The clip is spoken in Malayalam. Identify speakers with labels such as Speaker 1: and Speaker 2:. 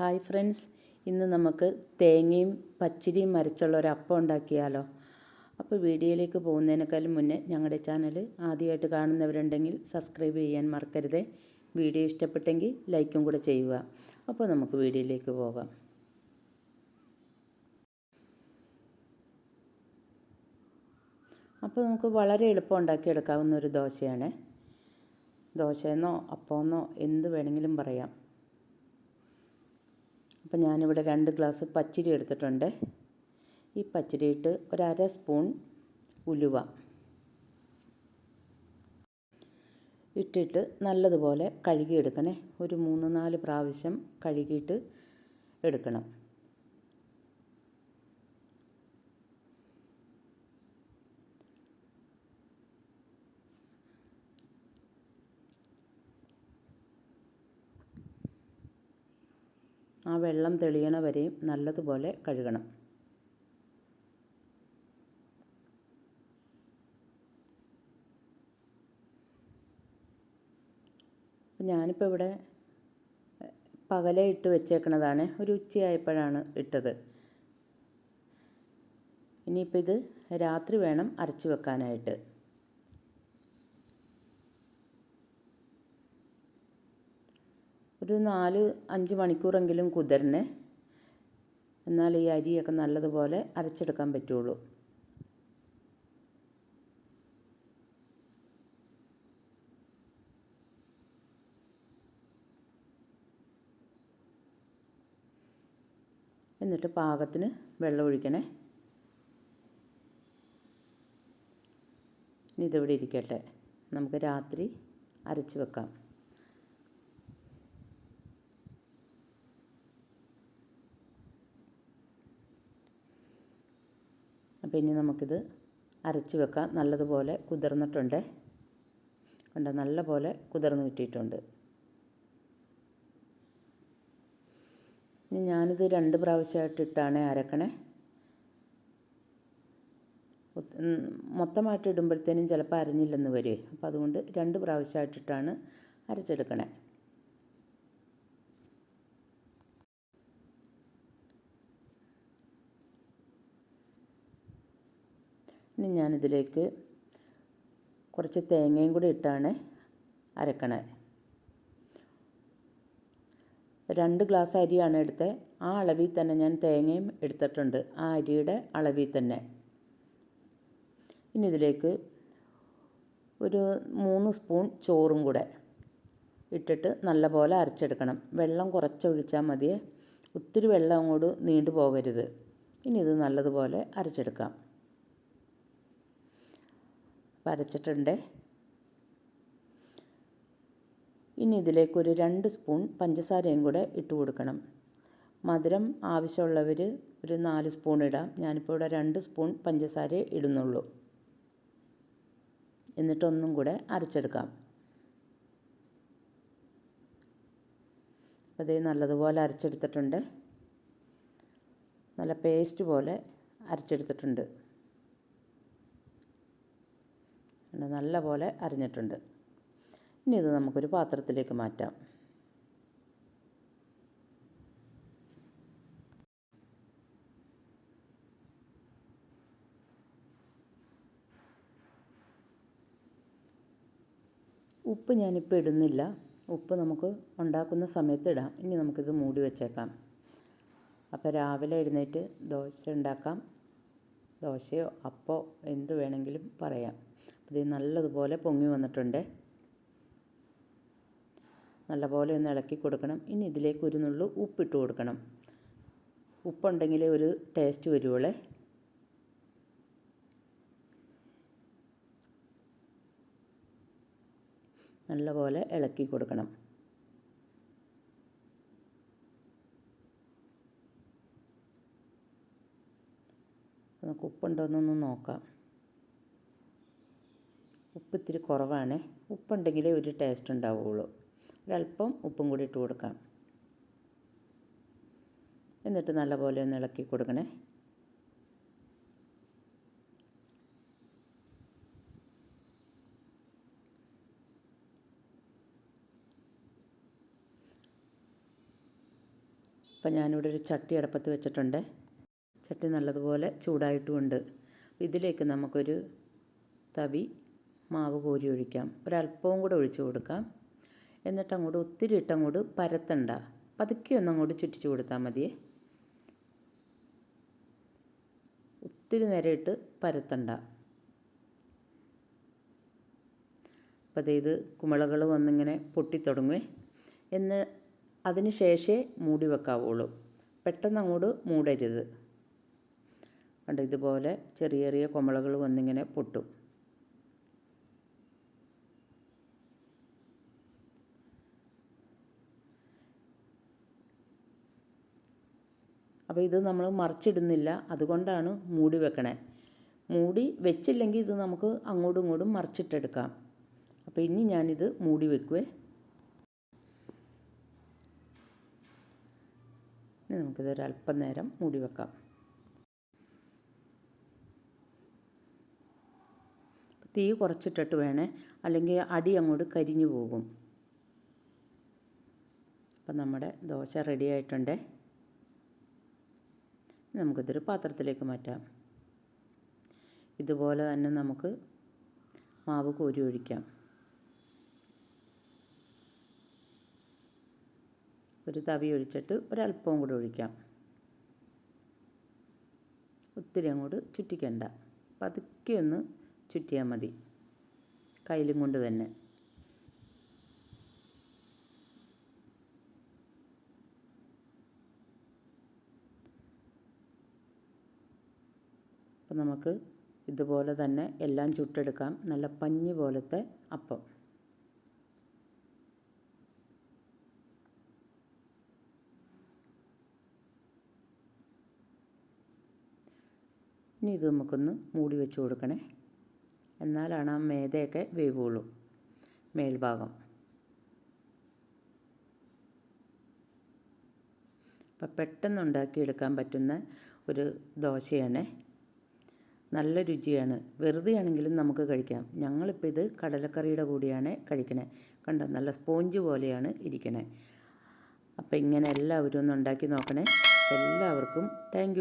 Speaker 1: ഹായ് ഫ്രണ്ട്സ് ഇന്ന് നമുക്ക് തേങ്ങയും പച്ചരിയും മരച്ചുള്ള ഒരു അപ്പം ഉണ്ടാക്കിയാലോ. അപ്പോൾ വീഡിയോയിലേക്ക് പോകുന്നതിനേക്കാളും മുന്നേ ഞങ്ങളുടെ ചാനൽ ആദ്യമായിട്ട് കാണുന്നവരുണ്ടെങ്കിൽ സബ്സ്ക്രൈബ് ചെയ്യാൻ മറക്കരുത്. വീഡിയോ ഇഷ്ടപ്പെട്ടെങ്കിൽ ലൈക്കും കൂടെ ചെയ്യുക. അപ്പോൾ നമുക്ക് വീഡിയോയിലേക്ക് പോകാം. അപ്പോൾ നമുക്ക് വളരെ എളുപ്പം ഉണ്ടാക്കിയെടുക്കാവുന്ന ഒരു ദോശയാണ്. ദോശയെന്നോ അപ്പമെന്നോ എന്ത് വേണമെങ്കിലും പറയാം. അപ്പം ഞാനിവിടെ രണ്ട് ഗ്ലാസ് പച്ചരി എടുത്തിട്ടുണ്ട്. ഈ പച്ചരി ഇട്ട് ഒരര സ്പൂൺ ഉലുവ ഇട്ടിട്ട് നല്ലതുപോലെ കഴുകിയെടുക്കണേ. ഒരു മൂന്ന് നാല് പ്രാവശ്യം കഴുകിയിട്ട് എടുക്കണം. ആ വെള്ളം തെളിയണ വരെയും നല്ലതുപോലെ കഴുകണം. ഞാനിപ്പോൾ ഇവിടെ പകലെ ഇട്ട് വെച്ചേക്കണതാണ്. ഒരു ഉച്ചയായപ്പോഴാണ് ഇട്ടത്. ഇനിയിപ്പോൾ ഇത് രാത്രി വേണം അരച്ച് വെക്കാനായിട്ട്. ഒരു നാല് അഞ്ച് മണിക്കൂറെങ്കിലും കുതിരണേ എന്നാൽ ഈ അരിയൊക്കെ നല്ലതുപോലെ അരച്ചെടുക്കാൻ പറ്റുള്ളൂ. എന്നിട്ട് പാകത്തിന് വെള്ളം ഒഴിക്കണേ. ഇനി ഇതിവിടെ ഇരിക്കട്ടെ. നമുക്ക് രാത്രി അരച്ച് വെക്കാം. അപ്പോൾ ഇനി നമുക്കിത് അരച്ച് വെക്കാം. നല്ലതുപോലെ കുതിർന്നിട്ടുണ്ട്. കണ്ട? നല്ലപോലെ കുതിർന്ന് കിട്ടിയിട്ടുണ്ട്. ഇനി ഞാനിത് രണ്ട് പ്രാവശ്യമായിട്ട് ഇട്ടാണ് അരക്കണേ. മൊത്തമായിട്ട് ഇടുമ്പോഴത്തേനും ചിലപ്പോൾ അരഞ്ഞില്ലെന്ന് വരുമേ അപ്പോൾ അതുകൊണ്ട് രണ്ട് പ്രാവശ്യമായിട്ടിട്ടാണ് അരച്ചെടുക്കണേ. ഇനി ഞാനിതിലേക്ക് കുറച്ച് തേങ്ങയും കൂടി ഇട്ടാണ് അരക്കണേ. രണ്ട് ഗ്ലാസ് അരിയാണ് എടുത്തത് ആ അളവിൽ തന്നെ ഞാൻ തേങ്ങയും എടുത്തിട്ടുണ്ട്. ആ അരിയുടെ അളവിൽ തന്നെ. ഇനി ഇതിലേക്ക് ഒരു മൂന്ന് സ്പൂൺ ചോറും കൂടെ ഇട്ടിട്ട് നല്ലപോലെ അരച്ചെടുക്കണം. വെള്ളം കുറച്ചൊഴിച്ചാൽ മതിയേ. ഒത്തിരി വെള്ളം അങ്ങോട്ട് നീണ്ടു പോകരുത് ഇനി ഇത് നല്ലതുപോലെ അരച്ചെടുക്കാം. അരച്ചിട്ടുണ്ട് ഇനി ഇതിലേക്കൊരു രണ്ട് സ്പൂൺ പഞ്ചസാരയും കൂടെ ഇട്ട് കൊടുക്കണം. മധുരം ആവശ്യമുള്ളവർ ഒരു നാല് സ്പൂൺ ഇടാം. ഞാനിപ്പോൾ ഇവിടെ രണ്ട് സ്പൂൺ പഞ്ചസാര ഇടുന്നുള്ളൂ. എന്നിട്ടൊന്നും കൂടെ അരച്ചെടുക്കാം. അതേ നല്ലതുപോലെ അരച്ചെടുത്തിട്ടുണ്ട്. നല്ല പേസ്റ്റ് പോലെ അരച്ചെടുത്തിട്ടുണ്ട്. നല്ല പോലെ അരിഞ്ഞിട്ടുണ്ട്. ഇനി ഇത് നമുക്കൊരു പാത്രത്തിലേക്ക് മാറ്റാം. ഉപ്പ് ഞാനിപ്പോൾ ഇടുന്നില്ല. ഉപ്പ് നമുക്ക് ഉണ്ടാക്കുന്ന സമയത്ത് ഇടാം. ഇനി നമുക്കിത് മൂടി വെച്ചേക്കാം. അപ്പോൾ രാവിലെ എഴുന്നേറ്റ് ദോശ ഉണ്ടാക്കാം. ദോശയോ അപ്പോ എന്ത് വേണമെങ്കിലും പറയാം. ഇത് നല്ലതുപോലെ പൊങ്ങി വന്നിട്ടുണ്ട്. നല്ലപോലെ ഒന്ന് ഇളക്കി കൊടുക്കണം. ഇനി ഇതിലേക്ക് ഒരു നുള്ളു ഉപ്പിട്ട് കൊടുക്കണം. ഉപ്പുണ്ടെങ്കിലേ ഒരു ടേസ്റ്റ് വരുവുള്ളേ നല്ലപോലെ ഇളക്കി കൊടുക്കണം. നമുക്ക് ഉപ്പുണ്ടോയെന്നൊന്ന് നോക്കാം. ഉപ്പ് ഇത്തിരി കുറവാണ്. ഉപ്പുണ്ടെങ്കിലേ ഒരു ടേസ്റ്റ് ഉണ്ടാവുകയുള്ളൂ ഒരല്പം ഉപ്പും കൂടി ഇട്ട് കൊടുക്കാം. എന്നിട്ട് നല്ലപോലെ ഒന്ന് ഇളക്കി കൊടുക്കണേ. അപ്പം ഞാനിവിടെ ഒരു ചട്ടി അടപ്പത്ത് വെച്ചിട്ടുണ്ട്. ചട്ടി നല്ലതുപോലെ ചൂടായിട്ടുമുണ്ട്. ഇതിലേക്ക് നമുക്കൊരു തവി മാവ് കോരി ഒഴിക്കാം. ഒരല്പവും കൂടെ ഒഴിച്ചു കൊടുക്കാം. എന്നിട്ട് അങ്ങോട്ട് ഒത്തിരി ഇട്ടങ്ങോട്ട് പരത്തണ്ട. പതുക്കെ ഒന്ന് അങ്ങോട്ട് ചുറ്റിച്ചു കൊടുത്താൽ മതിയേ. ഒത്തിരി നേരം ഇട്ട് പരത്തണ്ട. അപ്പോൾ അതായത് കുമിളകൾ വന്നിങ്ങനെ പൊട്ടിത്തുടങ്ങുവേ. എന്ന് അതിന് ശേഷമേ മൂടി വെക്കാവുള്ളൂ. പെട്ടെന്ന് അങ്ങോട്ട് മൂടരുത്. കണ്ട്? ഇതുപോലെ ചെറിയ ചെറിയ കുമിളകൾ വന്നിങ്ങനെ പൊട്ടും. അപ്പോൾ ഇത് നമ്മൾ മറിച്ചിടുന്നില്ല. അതുകൊണ്ടാണ് മൂടി വെക്കണേ. മൂടി വെച്ചില്ലെങ്കിൽ ഇത് നമുക്ക് അങ്ങോട്ടും ഇങ്ങോട്ടും മറിച്ചിട്ടെടുക്കാം. അപ്പോൾ ഇനി ഞാനിത് മൂടി വെക്കുവേ. ഇനി നമുക്കിതൊരു അല്പം നേരം മൂടി വെക്കാം. തീ കുറച്ചിട്ടിട്ട് വേണേ. അല്ലെങ്കിൽ അടി അങ്ങോട്ട് കരിഞ്ഞു പോകും. അപ്പം നമ്മുടെ ദോശ റെഡി ആയിട്ടുണ്ടേ. നമുക്കിതൊരു പാത്രത്തിലേക്ക് മാറ്റാം. ഇതുപോലെ തന്നെ നമുക്ക് മാവ് കോരി ഒഴിക്കാം. ഒരു തവി ഒഴിച്ചിട്ട് ഒരല്പവും കൂടി ഒഴിക്കാം. ഒത്തിരി അങ്ങോട്ട് ചുറ്റിക്കണ്ട. പതുക്കെ ഒന്ന് ചുറ്റിയാൽ മതി. കയ്യിലും കൊണ്ട് തന്നെ. അപ്പം നമുക്ക് ഇതുപോലെ തന്നെ എല്ലാം ചുട്ടെടുക്കാം. നല്ല പഞ്ഞി പോലത്തെ അപ്പം. ഇനി ഇത് നമുക്കൊന്ന് മൂടി വെച്ച് കൊടുക്കണേ. എന്നാലാണ് ആ മേതയൊക്കെ വേവുള്ളൂ. മേൽഭാഗം. അപ്പം പെട്ടെന്ന് ഉണ്ടാക്കിയെടുക്കാൻ പറ്റുന്ന ഒരു ദോശയാണ് നല്ല രുചിയാണ്. വെറുതെ ആണെങ്കിലും നമുക്ക് കഴിക്കാം. ഞങ്ങളിപ്പോൾ ഇത് കടലക്കറിയുടെ കൂടിയാണ് കഴിക്കണേ. കണ്ടോ? നല്ല സ്പോഞ്ച് പോലെയാണ് ഇരിക്കണേ. അപ്പോൾ ഇങ്ങനെ എല്ലാവരും ഒന്ന് ഉണ്ടാക്കി നോക്കണേ. എല്ലാവർക്കും താങ്ക്